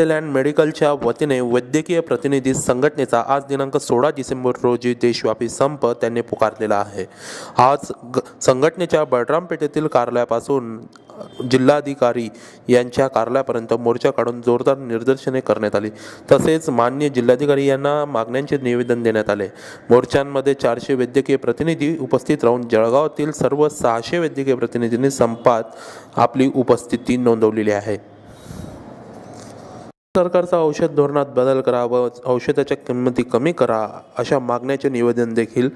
And मेडिकलच्या वतीने वैद्यकीय प्रतिनिधी संघटनेचा आज दिनांक सोळा डिसेंबर रोजी देशव्यापी संप त्यांनी पुकारलेला आहे. आज ग संघटनेच्या बळरामपेठेतील कार्यालयापासून जिल्हाधिकारी यांच्या कार्यालयापर्यंत मोर्चा काढून जोरदार निदर्शने करण्यात आली. तसेच मान्य जिल्हाधिकारी यांना मागण्यांचे निवेदन देण्यात आले. मोर्चांमध्ये चारशे वैद्यकीय प्रतिनिधी उपस्थित राहून जळगावातील सर्व सहाशे वैद्यकीय प्रतिनिधींनी संपात आपली उपस्थिती नोंदवलेली आहे. सरकारचा औषध धोरणात बदल करा व औषधाच्या किंमती कमी करा अशा मागण्याचे निवेदन देखील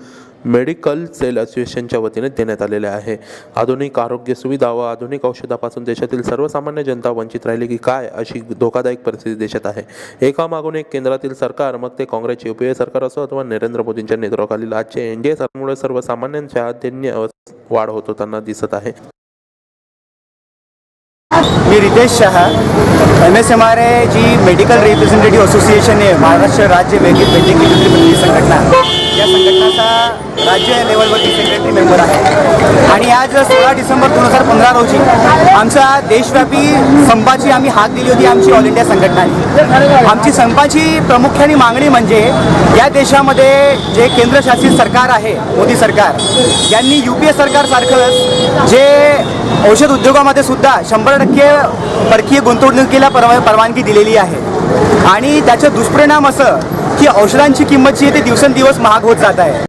मेडिकल सेल असोसिएशनच्या वतीने देण्यात आलेले आहे. आधुनिक आरोग्य सुविधा व आधुनिक औषधापासून देशातील सर्वसामान्य जनता वंचित राहिली की काय अशी धोकादायक परिस्थिती देशात आहे. एका मागून एक केंद्रातील सरकार मग ते काँग्रेसचे युपीए सरकार असो अथवा नरेंद्र मोदींच्या नेतृत्वाखालील आजचे एन डी ए सरकारमुळे सर्वसामान्यांच्या दैन्य वाढ होत होताना दिसत आहे. मी Ritesh Shah M S M R A G medical representative association आहे महाराष्ट्र राज्य वैद्यकीय वैद्यकीय संघटना या संघटनाचा राज्य लेवलवरती सेक्रेटरी मेंबर आहे आणि आज सोळा डिसेंबर दोन हजार पंधरा रोजी आमच्या देशव्यापी संपाची आम्ही हाक दिली होती आमची ऑल इंडिया संघटनाने. आमची संपाची प्रामुख्याने मागणी म्हणजे या देशामध्ये जे केंद्रशासित सरकार आहे मोदी सरकार यांनी यू पी ए सरकारसारखंच जे औषध उद्योगामध्ये सुद्धा शंभर टक्के परकीय गुंतवणुकीला परवा परवानगी दिलेली आहे. आणि त्याचं दुष्परिणाम असं की औषधांची किंमत जी आहे ती दिवसेंदिवस महाग होत जात आहे.